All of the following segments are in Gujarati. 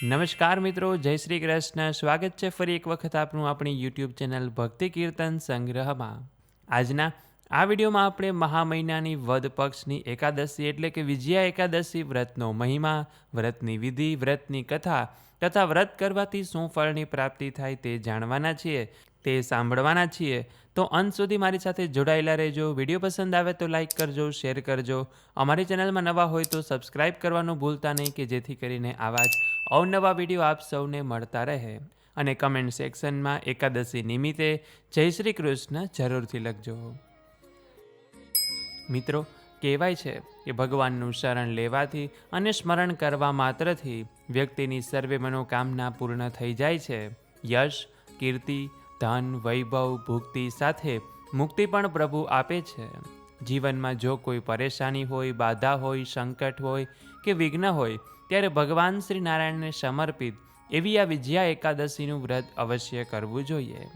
નમસ્કાર મિત્રો, જય શ્રી કૃષ્ણ. સ્વાગત છે ફરી એક વખત આપનું આપણી યુટ્યુબ ચેનલ ભક્તિ કીર્તન સંગ્રહમાં. આજના આ વિડીયોમાં આપણે મહા મહિનાની વદ પક્ષની એકાદશી એટલે કે વિજયા એકાદશી, વ્રતનો મહિમા, વ્રતની વિધિ, વ્રતની કથા, તથા વ્રત કરવાથી શું ફળની પ્રાપ્તિ થાય તે જાણવાના છીએ. તે સાંભળવાના છીએ. તો અંત સુધી મારી સાથે જોડાયેલા રહેજો. વીડિયો પસંદ આવે તો લાઈક કરજો શેર કરજો. અમારી ચેનલમાં નવા હોય તો સબસ્ક્રાઈબ કરવાનું ભૂલતા નહીં કે જેથી કરીને આવા જ અવનવા વીડિયો આપ સૌને મળતા રહે. અને કમેન્ટ સેક્શનમાં એકાદશી નિમિત્તે જય શ્રી કૃષ્ણ જરૂરથી લખજો. મિત્રો, કહેવાય છે કે ભગવાનનું શરણ લેવાથી અને સ્મરણ કરવા માત્રથી વ્યક્તિની સર્વે મનોકામના પૂર્ણ થઈ જાય છે. યશ, કીર્તિ ધન, વૈભવ, ભુક્તિ સાથે મુક્તિ પણ પ્રભુ આપે છે. જીવનમાં જો કોઈ પરેશાની હોય, બાધા હોય, સંકટ હોય કે વિઘ્ન હોય, ત્યારે ભગવાન શ્રી નારાયણને સમર્પિત એવી આ વિજયા એકાદશીનું વ્રત અવશ્ય કરવું જોઈએ.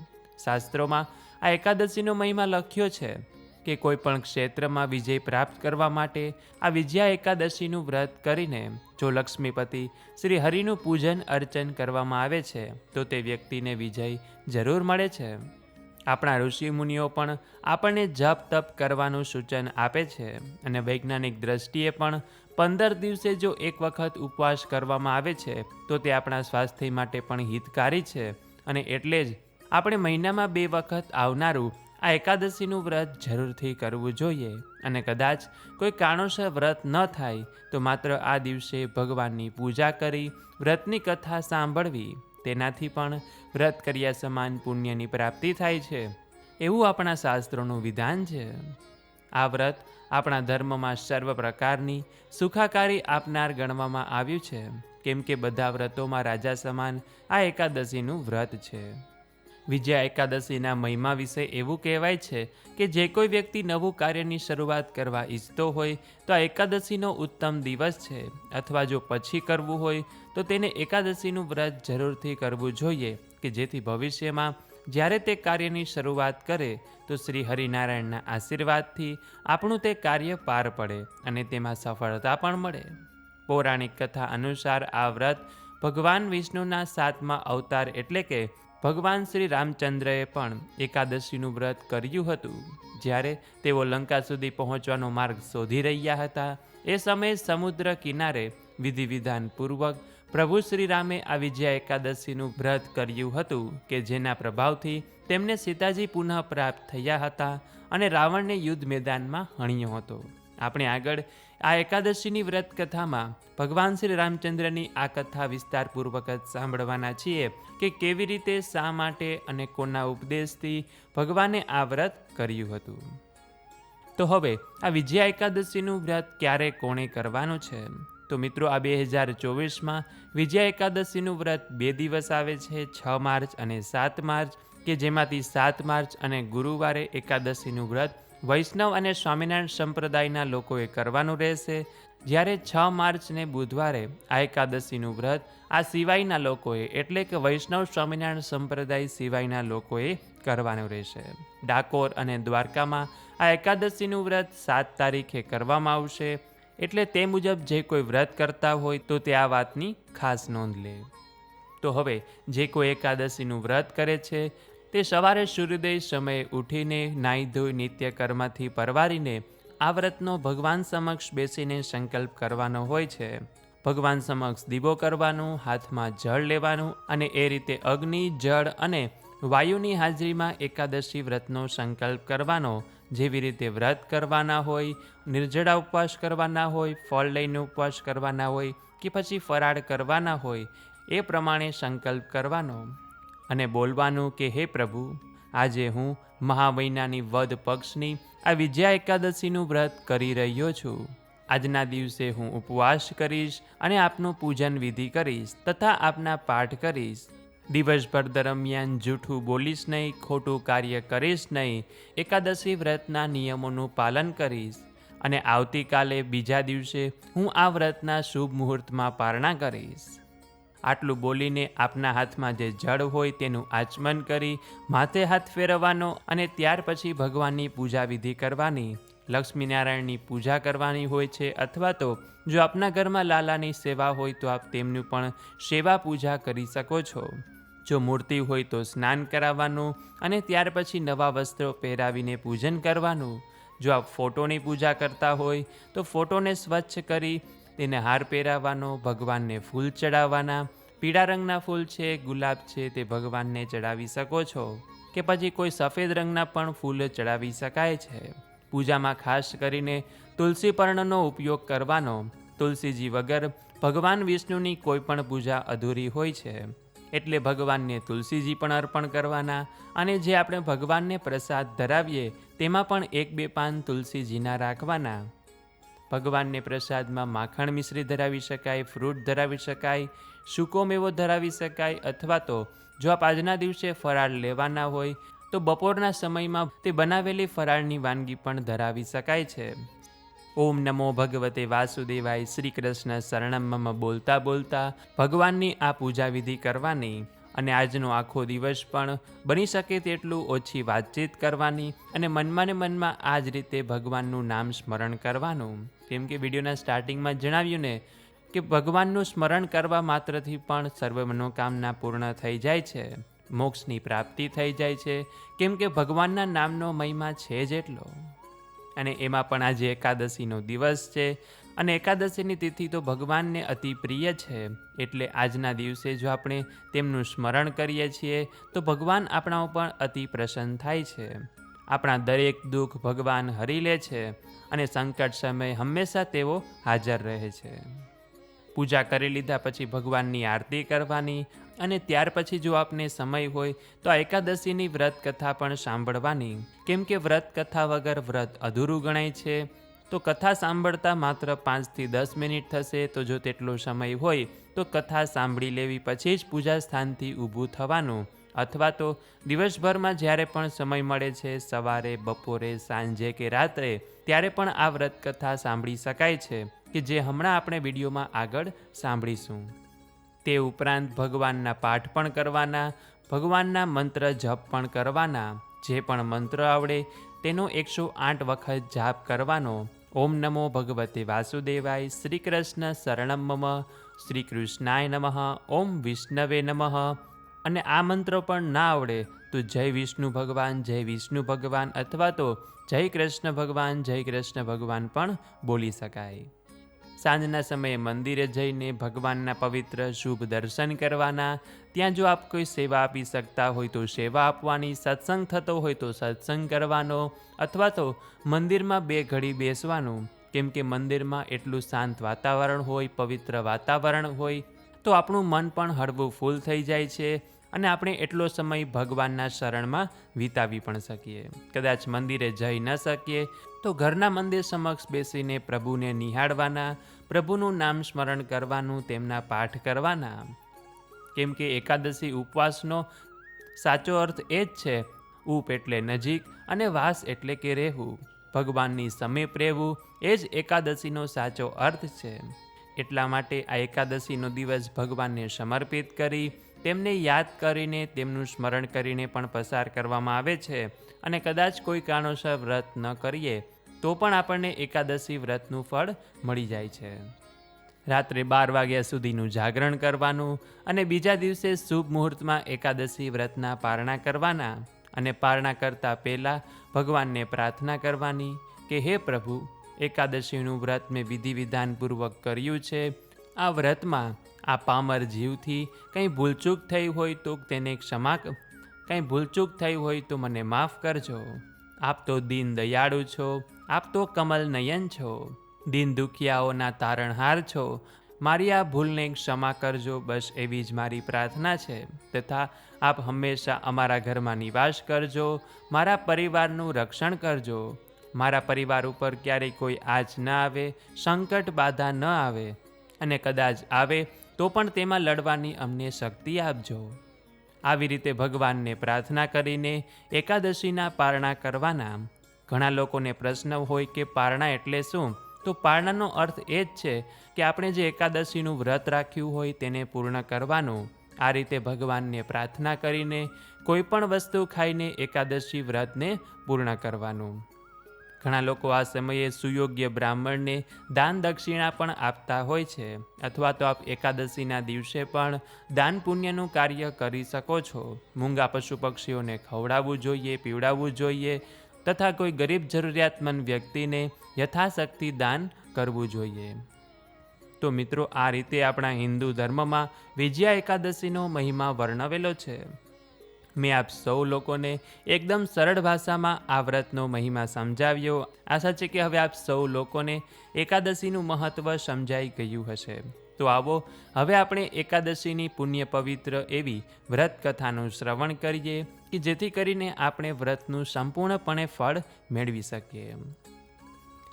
શાસ્ત્રોમાં આ એકાદશીનો મહિમા લખ્યો છે કે કોઈ પણ ક્ષેત્રમાં વિજય પ્રાપ્ત કરવા માટે આ વિજયા એકાદશીનું વ્રત કરીને જો લક્ષ્મીપતિ શ્રી હરિનું પૂજન અર્ચન કરવામાં આવે છે, તો તે વ્યક્તિને વિજય જરૂર મળે છે. આપણા ઋષિ મુનિઓ પણ આપણને જપ તપ કરવાનું સૂચન આપે છે અને વૈજ્ઞાનિક દ્રષ્ટિએ પણ પંદર દિવસે જો એક વખત ઉપવાસ કરવામાં આવે છે, તો તે આપણા સ્વાસ્થ્ય માટે પણ હિતકારી છે અને એટલે જ આપણે મહિનામાં બે વખત આવનારું આ એકાદશીનું વ્રત જરૂરથી કરવું જોઈએ અને કદાચ કોઈ કારણોસર વ્રત ન થાય, તો માત્ર આ દિવસે ભગવાનની પૂજા કરી વ્રતની કથા સાંભળવી. તેનાથી પણ વ્રત કર્યા સમાન પુણ્યની પ્રાપ્તિ થાય છે. એવું આપણા શાસ્ત્રોનું વિધાન છે. આ વ્રત આપણા ધર્મમાં સર્વ પ્રકારની સુખાકારી આપનાર ગણવામાં આવ્યું છે. કેમ કે બધા વ્રતોમાં રાજા સમાન આ એકાદશીનું વ્રત છે. વિજયા એકાદશીના મહિમા વિશે એવું કહેવાય છે કે જે કોઈ વ્યક્તિ નવું કાર્યની શરૂઆત કરવા ઈચ્છતો હોય તો આ એકાદશીનો ઉત્તમ દિવસ છે. અથવા જો પછી કરવું હોય તો તેને એકાદશીનું વ્રત જરૂરથી કરવું જોઈએ કે જેથી ભવિષ્યમાં જ્યારે તે કાર્યની શરૂઆત કરે તો શ્રી હરિનારાયણના આશીર્વાદથી આપણું તે કાર્ય પાર પડે અને તેમાં સફળતા પણ મળે. પૌરાણિક કથા અનુસાર આ વ્રત ભગવાન વિષ્ણુના સાતમા અવતાર એટલે કે ભગવાન શ્રી રામચંદ્રએ પણ એકાદશીનું વ્રત કર્યું હતું. જ્યારે તેઓ લંકા સુધી પહોંચવાનો માર્ગ શોધી રહ્યા હતા, એ સમયે સમુદ્ર કિનારે વિધિ વિધાનપૂર્વક પ્રભુ શ્રી રામે આ વિજયા એકાદશીનું વ્રત કર્યું હતું કે જેના પ્રભાવથી તેમને સીતાજી પુનઃ પ્રાપ્ત થયા હતા અને રાવણને યુદ્ધ મેદાનમાં હણ્યો હતો. આપણે આગળ આ એકાદશીની વ્રત કથામાં ભગવાન શ્રી રામચંદ્રની આ કથા વિસ્તારપૂર્વક જ સાંભળવાના છીએ કે કેવી રીતે, શા માટે અને કોના ઉપદેશથી ભગવાને આ વ્રત કર્યું હતું. તો હવે આ વિજયા એકાદશીનું વ્રત ક્યારે કોણે કરવાનું છે? તો મિત્રો, આ બે હજાર ચોવીસમાં વિજયા એકાદશીનું વ્રત બે દિવસ આવે છે, છ માર્ચ અને સાત માર્ચ, કે જેમાંથી સાત માર્ચ અને ગુરુવારે એકાદશીનું વ્રત વૈષ્ણવ અને સ્વામિનારાયણ સંપ્રદાયના લોકોએ કરવાનું રહેશે. જ્યારે છ માર્ચને બુધવારે આ એકાદશીનું વ્રત આ સિવાયના લોકોએ એટલે કે વૈષ્ણવ સ્વામિનારાયણ સંપ્રદાય સિવાયના લોકોએ કરવાનું રહેશે. ડાકોર અને દ્વારકામાં આ એકાદશીનું વ્રત સાત તારીખે કરવામાં આવશે. એટલે તે મુજબ જે કોઈ વ્રત કરતા હોય તો તે આ વાતની ખાસ નોંધ લે. તો હવે જે કોઈ એકાદશીનું વ્રત કરે છે તે સવારે સૂર્યોદય સમયે ઉઠીને નાહી ધોઈ નિત્ય કર્મથી પરવારીને આ વ્રતનો ભગવાન સમક્ષ બેસીને સંકલ્પ કરવાનો હોય છે. ભગવાન સમક્ષ દીવો કરવાનો, હાથમાં જળ લેવાનું અને એ રીતે અગ્નિ, જળ અને વાયુની હાજરીમાં એકાદશી વ્રતનો સંકલ્પ કરવાનો. જેવી રીતે વ્રત કરવાના હોય, નિર્જળા ઉપવાસ કરવાના હોય, ફળ લઈને ઉપવાસ કરવાના હોય કે પછી ફરાળ કરવાના હોય, એ પ્રમાણે સંકલ્પ કરવાનો. અને બોલવાનું કે, હે પ્રભુ, આજે હું મહાવૈનાની વદ પક્ષની આ વિજયા એકાદશીનું વ્રત કરી રહ્યો છું. આજના દિવસે હું ઉપવાસ કરીશ અને આપનું પૂજન વિધિ કરીશ તથા આપના પાઠ કરીશ. દિવસભર દરમિયાન જૂઠું બોલીશ નહીં, ખોટું કાર્ય કરીશ નહીં, એકાદશી વ્રતના નિયમોનું પાલન કરીશ. અને આવતીકાલે બીજા દિવસે હું આ વ્રતના શુભ મુહૂર્તમાં પારણા કરીશ. આટલું બોલીને આપના હાથમાં જે જળ હોય તેનું આચમન કરી માથે હાથ ફેરવવાનો અને ત્યાર પછી ભગવાનની પૂજા વિધિ કરવાની. લક્ષ્મીનારાયણની પૂજા કરવાની હોય છે અથવા તો જો આપના ઘરમાં લાલાની સેવા હોય તો આપ તેમનું પણ સેવા પૂજા કરી શકો છો. જો મૂર્તિ હોય તો સ્નાન કરાવવાનું અને ત્યાર પછી નવા વસ્ત્રો પહેરાવીને પૂજન કરવાનું. જો આપ ફોટોની પૂજા કરતા હોય તો ફોટોને સ્વચ્છ કરી તેને હાર પહેરાવવાનો, ભગવાનને ફૂલ ચડાવવાના. પીળા રંગના ફૂલ છે, ગુલાબ છે, તે ભગવાનને ચડાવી શકો છો. કે પછી કોઈ સફેદ રંગના પણ ફૂલ ચડાવી શકાય છે. પૂજામાં ખાસ કરીને તુલસી પર્ણનો ઉપયોગ કરવાનો. તુલસીજી વગર ભગવાન વિષ્ણુની કોઈ પણ પૂજા અધૂરી હોય છે. એટલે ભગવાનને તુલસીજી પણ અર્પણ કરવાના. અને જે આપણે ભગવાનને પ્રસાદ ધરાવીએ, તેમાં પણ એક બે પાન તુલસીજીના રાખવાના. ભગવાનને પ્રસાદમાં માખણ મિશ્રી ધરાવી શકાય, ફ્રૂટ ધરાવી શકાય, સૂકો મેવો ધરાવી શકાય અથવા તો જો આપ આજના દિવસે ફરાળ લેવાના હોય, તો બપોરના સમયમાં તે બનાવેલી ફરાળની વાનગી પણ ધરાવી શકાય છે. ઓમ નમો ભગવતે વાસુદેવાય, શ્રી કૃષ્ણ શરણમ બોલતા બોલતા ભગવાનની આ પૂજા વિધિ કરવાની અને આજનો આખો દિવસ પણ બની શકે તેટલું ઓછી વાતચીત કરવાની અને મનમાં ને મનમાં આ જ રીતે ભગવાનનું નામ સ્મરણ કરવાનું. કેમ કે વિડીયોના સ્ટાર્ટિંગમાં જણાવ્યું ને કે ભગવાનનું સ્મરણ કરવા માત્રથી પણ સર્વ મનોકામના પૂર્ણ થઈ જાય છે. મોક્ષની પ્રાપ્તિ થઈ જાય છે. કેમ કે ભગવાનના નામનો મહિમા છે જ એટલો. અને એમાં પણ આજે એકાદશીનો દિવસ છે. અને એકાદશીની તિથિ તો ભગવાનને અતિ પ્રિય છે, એટલે આજના દિવસે જો આપણે તેમનું સ્મરણ કરીએ છીએ, તો ભગવાન આપણા ઉપર અતિ પ્રસન્ન થાય છે. આપણા દરેક દુઃખ ભગવાન હરી લે છે અને સંકટ સમયે હંમેશા તેઓ હાજર રહે છે. પૂજા કરી લીધા પછી ભગવાનની આરતી કરવાની અને ત્યાર પછી જો આપને સમય હોય, તો આ એકાદશીની વ્રત કથા પણ સાંભળવાની. કેમ કે વ્રત કથા વગર વ્રત અધૂરું ગણાય છે તો કથા સાંભળતા માત્ર પાંચથી દસ મિનિટ થશે, તો જો તેટલો સમય હોય, તો કથા સાંભળી લેવી પછી જ પૂજા સ્થાનથી ઊભું થવાનું. અથવા તો દિવસભરમાં જ્યારે પણ સમય મળે છે, સવારે, બપોરે, સાંજે કે રાત્રે, ત્યારે પણ આ વ્રત કથા સાંભળી શકાય છે, કે જે હમણાં આપણે વિડીયોમાં આગળ સાંભળીશું. તે ઉપરાંત ભગવાનના પાઠ પણ કરવાના, ભગવાનના મંત્ર જપ પણ કરવાના, જે પણ મંત્ર આવડે, તેનો એકસો આઠ વખત જાપ કરવાનો ઓમ નમો ભગવતે વાસુદેવાય શ્રી કૃષ્ણ શરણમ મમ શ્રી કૃષ્ણાય નમઃ, ઓમ વિષ્ણવે નમઃ. અને આ મંત્ર પણ ના આવડે તો જય વિષ્ણુ ભગવાન, જય વિષ્ણુ ભગવાન અથવા તો જય કૃષ્ણ ભગવાન, જય કૃષ્ણ ભગવાન પણ બોલી શકાય. સાંજના સમયે મંદિરે જઈને ભગવાનના પવિત્ર શુભ દર્શન કરવાના. ત્યાં જો આપ કોઈ સેવા આપી શકતા હોય તો સેવા આપવાની, સત્સંગ થતો હોય તો સત્સંગ કરવાનો અથવા તો મંદિરમાં બે ઘડી બેસવાનું. કેમ કે મંદિરમાં એટલું શાંત વાતાવરણ હોય, પવિત્ર વાતાવરણ હોય, તો આપણું મન પણ હળવું ફૂલ થઈ જાય છે અને આપણે એટલો સમય ભગવાનના શરણમાં વિતાવી પણ શકીએ. કદાચ મંદિરે જઈ ન શકીએ તો ઘરના મંદિર સમક્ષ બેસીને પ્રભુને નિહાળવાના, પ્રભુનું નામ સ્મરણ કરવાનું, તેમના પાઠ કરવાના. કેમ કે એકાદશી ઉપવાસનો સાચો અર્થ એ જ છે ઉપ એટલે નજીક અને વાસ એટલે કે રહેવું. ભગવાનની સમીપ રહેવું એ જ એકાદશીનો સાચો અર્થ છે. એટલા માટે આ એકાદશીનો દિવસ ભગવાનને સમર્પિત કરી, તેમને યાદ કરીને, તેમનું સ્મરણ કરીને પણ પસાર કરવામાં આવે છે અને કદાચ કોઈ કારણોસર વ્રત ન કરીએ તો પણ આપણને એકાદશી વ્રતનું ફળ મળી જાય છે. રાત્રે બાર વાગ્યા સુધીનું જાગરણ કરવાનું અને બીજા દિવસે શુભ મુહૂર્તમાં એકાદશી વ્રતના પારણા કરવાના અને પારણા કરતાં પહેલાં ભગવાનને પ્રાર્થના કરવાની કે, હે પ્રભુ, એકાદશીનું વ્રત મેં વિધિ વિધાનપૂર્વક કર્યું છે. આ વ્રતમાં આ પામર જીવથી કંઈ ભૂલચૂક થઈ હોય તો તેને ક્ષમા કંઈ ભૂલચૂક થઈ હોય તો મને માફ કરજો. આપ તો દીન દયાળુ છો, આપ તો કમલ નયન છો. દીન દુખિયાઓના તારણહાર છો, મારી આ ભૂલને ક્ષમા કરજો, બસ એવી જ મારી પ્રાર્થના છે. તથા આપ હંમેશા અમારા ઘરમાં નિવાસ કરજો, મારા પરિવારનું રક્ષણ કરજો. મારા પરિવાર ઉપર ક્યારેય કોઈ આજ ન આવે, સંકટ બાધા ન આવે. અને કદાચ આવે, તો પણ તેમાં લડવાની અમને શક્તિ આપજો. આવી રીતે ભગવાનને પ્રાર્થના કરીને એકાદશીના પારણા કરવાના. ઘણા લોકોને પ્રશ્ન હોય કે પારણા એટલે શું? તો પારણાનો અર્થ એ જ છે કે આપણે જે એકાદશીનું વ્રત રાખ્યું હોય તેને પૂર્ણ કરવાનું. આ રીતે ભગવાનને પ્રાર્થના કરીને કોઈ પણ વસ્તુ ખાઈને એકાદશી વ્રતને પૂર્ણ કરવાનું. ઘણા લોકો આ સમયે સુયોગ્ય બ્રાહ્મણને દાન દક્ષિણા પણ આપતા હોય છે. અથવા તો આપ એકાદશીના દિવસે પણ દાન પુણ્યનું કાર્ય કરી શકો છો. મૂંગા પશુ પક્ષીઓને ખવડાવવું જોઈએ, પીવડાવવું જોઈએ તથા કોઈ ગરીબ જરૂરિયાતમંદ વ્યક્તિને યથાશક્તિ દાન કરવું જોઈએ. તો મિત્રો, આ રીતે આપણા હિન્દુ ધર્મમાં વિજયા એકાદશીનો મહિમા વર્ણવેલો છે. મેં આપ સૌ લોકોને એકદમ સરળ ભાષામાં આ વ્રતનો મહિમા સમજાવ્યો. આશા છે કે હવે આપ સૌ લોકોને એકાદશીનું મહત્ત્વ સમજાઈ ગયું હશે. તો આવો, હવે આપણે એકાદશીની પુણ્ય પવિત્ર એવી વ્રત કથાનું શ્રવણ કરીએ કે જેથી કરીને આપણે વ્રતનું સંપૂર્ણપણે ફળ મેળવી શકીએ.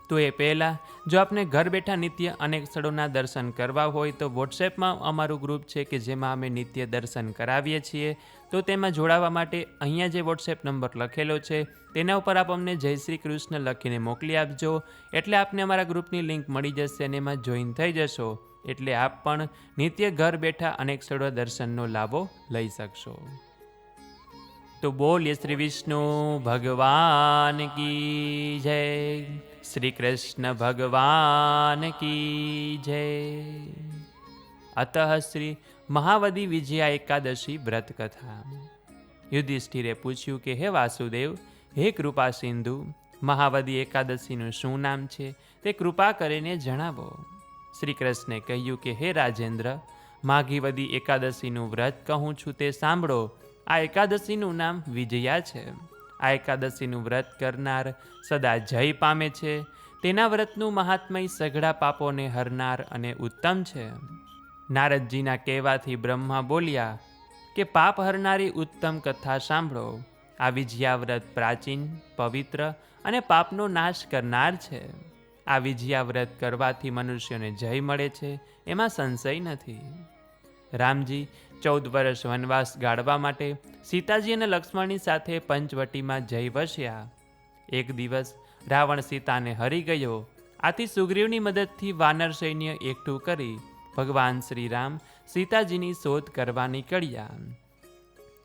તો એ પહેલાં, જો આપને ઘર બેઠા નિત્ય અનેક સ્થળોના દર્શન કરવા હોય તો વોટ્સએપમાં અમારું ગ્રુપ છે કે જેમાં અમે નિત્ય દર્શન કરાવીએ છીએ. તો તેમાં જોડાવા માટે અહીંયા જે વોટ્સએપ નંબર લખેલો છે, તેના ઉપર આપ અમને જય શ્રી કૃષ્ણ લખીને મોકલી આપજો. એટલે આપને અમારા ગ્રુપની લિંક મળી જશે અને એમાં જોઈન થઈ જશો. એટલે આપ પણ નિત્ય ઘર બેઠા અનેક સ્થળો દર્શનનો લાભો લઈ શકશો. તો બોલીએ શ્રી વિષ્ણુ, ભગવાન કી જય. શ્રી કૃષ્ણ, ભગવાન કી જય. અતઃ શ્રી મહાવદી વિજયા એકાદશી વ્રત કથા યુધિષ્ઠિરે પૂછ્યું કે, હે વાસુદેવ, હે કૃપા સિંધુ, મહાવદી એકાદશીનું શું નામ છે? તે કૃપા કરીને જણાવો. શ્રી કૃષ્ણે કહ્યું કે, હે રાજેન્દ્ર માઘીવદી એકાદશીનું વ્રત કહું છું તે સાંભળો. આ એકાદશીનું નામ વિજયા છે. આ એકાદશીનું વ્રત કરનાર સદા જય પામે છે. તેના વ્રતનું મહાત્મય સઘળા પાપોને હરનાર અને ઉત્તમ છે. નારદજીના કહેવાથી બ્રહ્મા બોલ્યા કે પાપ હરનારી ઉત્તમ કથા સાંભળો. આ વિજયાવ્રત પ્રાચીન, પવિત્ર અને પાપનો નાશ કરનાર છે. આ વિજયાવ્રત કરવાથી મનુષ્યોને જય મળે છે, એમાં સંશય નથી. રામજી ચૌદ વર્ષ વનવાસ ગાળવા માટે સીતાજી અને લક્ષ્મણની સાથે પંચવટીમાં જઈ વસ્યા. એક દિવસ રાવણ સીતાને હરી ગયો. આથી સુગ્રીવની મદદથી વાનર સૈન્ય એકઠું કરી ભગવાન શ્રીરામ સીતાજીની શોધ કરવા નીકળ્યા.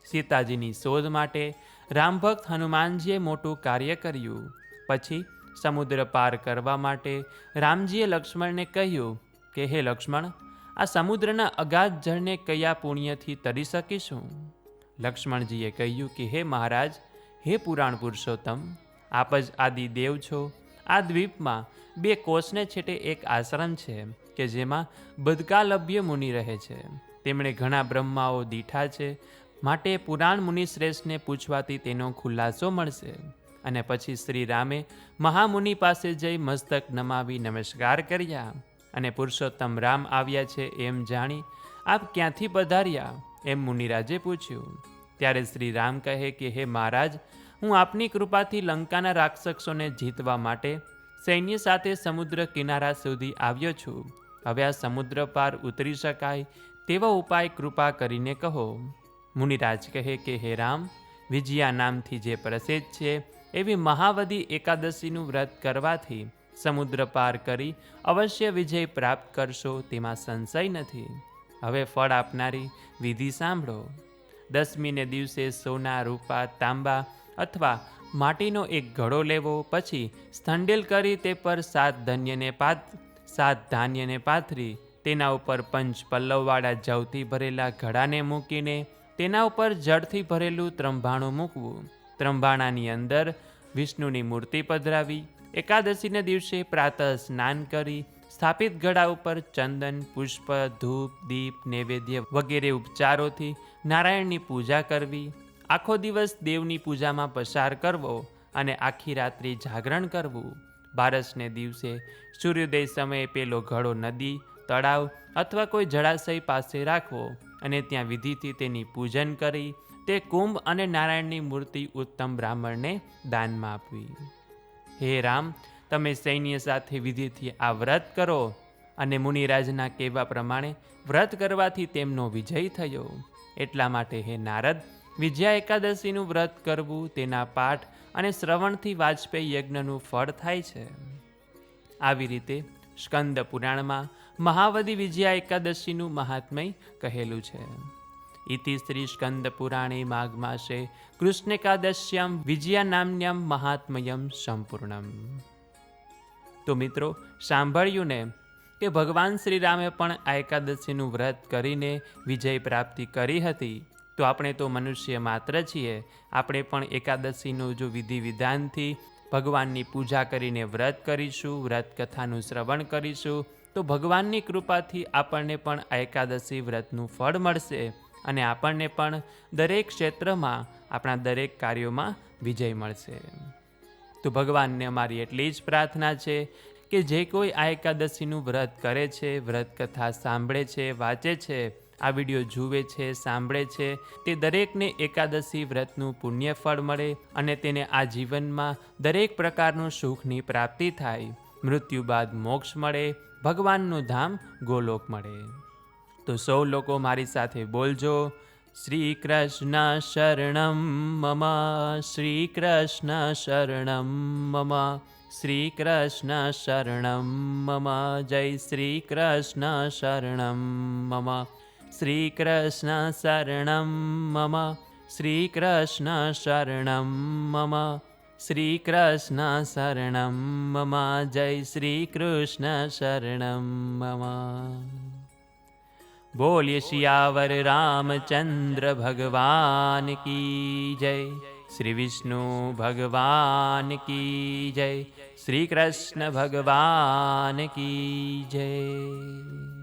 સીતાજીની શોધ માટે રામભક્ત હનુમાનજીએ મોટું કાર્ય કર્યું. પછી સમુદ્ર પાર કરવા માટે રામજીએ લક્ષ્મણને કહ્યું કે, હે લક્ષ્મણ, આ સમુદ્રના અગાધ જળને કયા પુણ્યથી તરી શકીશું? લક્ષ્મણજીએ કહ્યું કે, હે મહારાજ, હે પુરાણ પુરુષોત્તમ, આપ જ આદિ દેવ છો. આ દ્વીપમાં બે કોષને છેટે એક આશ્રમ છે. કે જેમાં બદકાલભ્ય મુનિ રહે છે. તેમણે ઘણા બ્રહ્માઓ દીઠા છે. માટે પુરાણ મુનિ શ્રેષ્ઠને પૂછવાથી તેનો ખુલાસો મળશે. અને પછી શ્રી રામે મહામુનિ પાસે જઈ મસ્તક નમાવી નમસ્કાર કર્યા. અને પુરુષોત્તમ રામ આવ્યા છે એમ જાણી આપ ક્યાંથી પધાર્યા? એમ મુનિરાજે પૂછ્યું. ત્યારે શ્રી રામ કહે કે, હે મહારાજ, હું આપની કૃપાથી લંકાના રાક્ષસોને જીતવા માટે સૈન્ય સાથે સમુદ્ર કિનારા સુધી આવ્યો છું. હવે આ સમુદ્ર પાર ઉતરી શકાય તેવો ઉપાય કૃપા કરીને કહો. મુનિરાજ કહે કે, હે રામ, વિજયા નામથી જે પ્રસિદ્ધ છે, એવી મહાવદી એકાદશીનું વ્રત કરવાથી સમુદ્ર પાર કરી અવશ્ય વિજય પ્રાપ્ત કરશો તેમાં સંશય નથી. હવે ફળ આપનારી વિધિ સાંભળો. દસમીને દિવસે સોના, રૂપા, તાંબા અથવા માટીનો એક ઘડો લેવો, પછી સ્થંડેલ કરી તે પર સાત ધન્યને પાત સાત ધાન્યને પાથરી, તેના ઉપર પંચ પલ્લવવાળા જવથી ભરેલા ઘડાને મૂકીને તેના ઉપર જળથી ભરેલું ત્રંભાણું મૂકવું. ત્રંભાણાની અંદર વિષ્ણુની મૂર્તિ પધરાવી, એકાદશીને દિવસે પ્રાતઃ સ્નાન કરી, સ્થાપિત ગળા ઉપર ચંદન, પુષ્પ, ધૂપ, દીપ, નૈવેદ્ય વગેરે ઉપચારોથી નારાયણની પૂજા કરવી. આખો દિવસ દેવની પૂજામાં પસાર કરવો અને આખી રાત્રિ જાગરણ કરવું. બારસને દિવસે સૂર્યોદય સમયે પેલો ઘડો નદી, તળાવ અથવા કોઈ જળાશય પાસે રાખવો અને ત્યાં વિધિથી તેની પૂજન કરી તે કુંભ અને નારાયણની મૂર્તિ ઉત્તમ બ્રાહ્મણને દાનમાં આપવી. હે રામ, તમે સૈન્ય સાથે વિધિથી આ વ્રત કરો અને મુનિરાજના કહેવા પ્રમાણે વ્રત કરવાથી તેમનો વિજય થયો. એટલા માટે હે નારદ વિજયા એકાદશીનું વ્રત કરવું તેના પાઠ અને શ્રવણથી વાજપેયી યજ્ઞનું ફળ થાય છે. આવી રીતે સ્કંદ પુરાણમાં મહાવદી વિજયા એકાદશીનું મહાત્મય કહેલું છે. ઇતિ શ્રી સ્કંદ પુરાણે માઘ માસે કૃષ્ણેકાદશ્યામ વિજયા નામ્યમ મહાત્મયમ સંપૂર્ણમ. તો મિત્રો, સાંભળ્યું ને કે ભગવાન શ્રીરામે પણ આ એકાદશીનું વ્રત કરીને વિજય પ્રાપ્તિ કરી હતી. તો આપણે તો મનુષ્ય માત્ર છીએ. આપણે પણ એકાદશીનું જો વિધિ વિધાનથી ભગવાનની પૂજા કરીને વ્રત કરીશું વ્રત કથાનું શ્રવણ કરીશું, તો ભગવાનની કૃપાથી આપણને પણ આ એકાદશી વ્રતનું ફળ મળશે અને આપણને પણ દરેક ક્ષેત્રમાં આપણા દરેક કાર્યોમાં વિજય મળશે. તો ભગવાનને અમારી એટલી જ પ્રાર્થના છે કે જે કોઈ આ એકાદશીનું વ્રત કરે છે વ્રત કથા સાંભળે છે, વાંચે છે આ વીડિયો જુએ છે, સાંભળે છે, તે દરેકને એકાદશી વ્રતનું પુણ્ય ફળ મળે અને તેને આ જીવનમાં દરેક પ્રકારનું સુખની પ્રાપ્તિ થાય. મૃત્યુ બાદ મોક્ષ મળે, ભગવાનનું ધામ ગોલોક મળે. તો સૌ લોકો મારી સાથે બોલજો, શ્રી કૃષ્ણ શરણમ મમ, શ્રી કૃષ્ણ શરણમ મમ, શ્રી કૃષ્ણ શરણમ મમ, જય શ્રી કૃષ્ણ શરણમ મમ. श्रीकृष्णशरणं मम श्रीकृष्णशरणं मम श्रीकृष्णशरणं मम जय श्रीकृष्णशरणं मम। बोल्य बोलिशियावर रामचन्द्र भगवान् की जय श्रीविष्णु भगवान् की जय श्रीकृष्ण भगवान् की जय।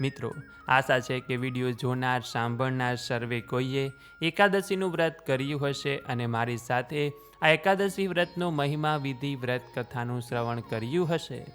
મિત્રો, આશા છે કે વીડિયો જોનાર, સાંભળનાર સર્વે કોઈએ એકાદશીનું વ્રત કર્યું હશે અને મારી સાથે આ એકાદશી વ્રતનો મહિમા, વિધિ, વ્રત કથાનું શ્રવણ કર્યું હશે.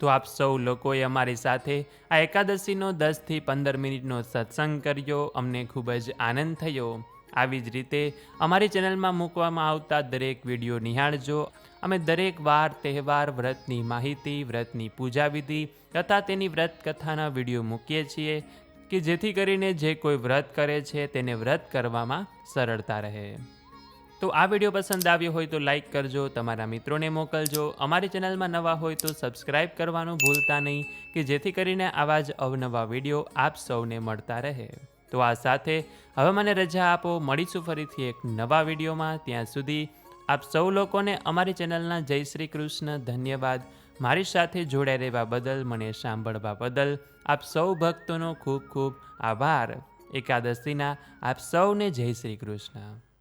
તો આપ સૌ લોકોએ અમારી સાથે આ એકાદશીનો દસથી પંદર મિનિટનો સત્સંગ કર્યો, અમને ખૂબ જ આનંદ થયો. આવી જ રીતે અમારી ચેનલમાં મૂકવામાં આવતા દરેક વીડિયો નિહાળજો. અમે દરેક વાર, તહેવાર, વ્રતની માહિતી, વ્રતની પૂજા વિધિ તથા તેની વ્રત કથાના વીડિયો મૂકીએ છીએ કે જેથી કરીને જે કોઈ વ્રત કરે છે તેને વ્રત કરવામાં સરળતા રહે. તો આ વીડિયો પસંદ આવ્યો હોય તો લાઈક કરજો, તમારા મિત્રોને મોકલજો, અમારી ચેનલમાં નવા હોય તો સબસ્ક્રાઈબ કરવાનું ભૂલતા નહીં કે જેથી કરીને આવા જ અવનવા વીડિયો આપ સૌને મળતા રહે. તો આ સાથે હવે મને રજા આપો, મળીશું ફરીથી એક નવા વિડીયોમાં. ત્યાં સુધી આપ સૌ લોકોને અમારી ચેનલના જય શ્રી કૃષ્ણ ધન્યવાદ. મારી સાથે જોડાઈ રહેવા બદલ મને સાંભળવા બદલ આપ સૌ ભક્તોનો ખૂબ ખૂબ આભાર. એકાદશીના આપ સૌને જય શ્રી કૃષ્ણ.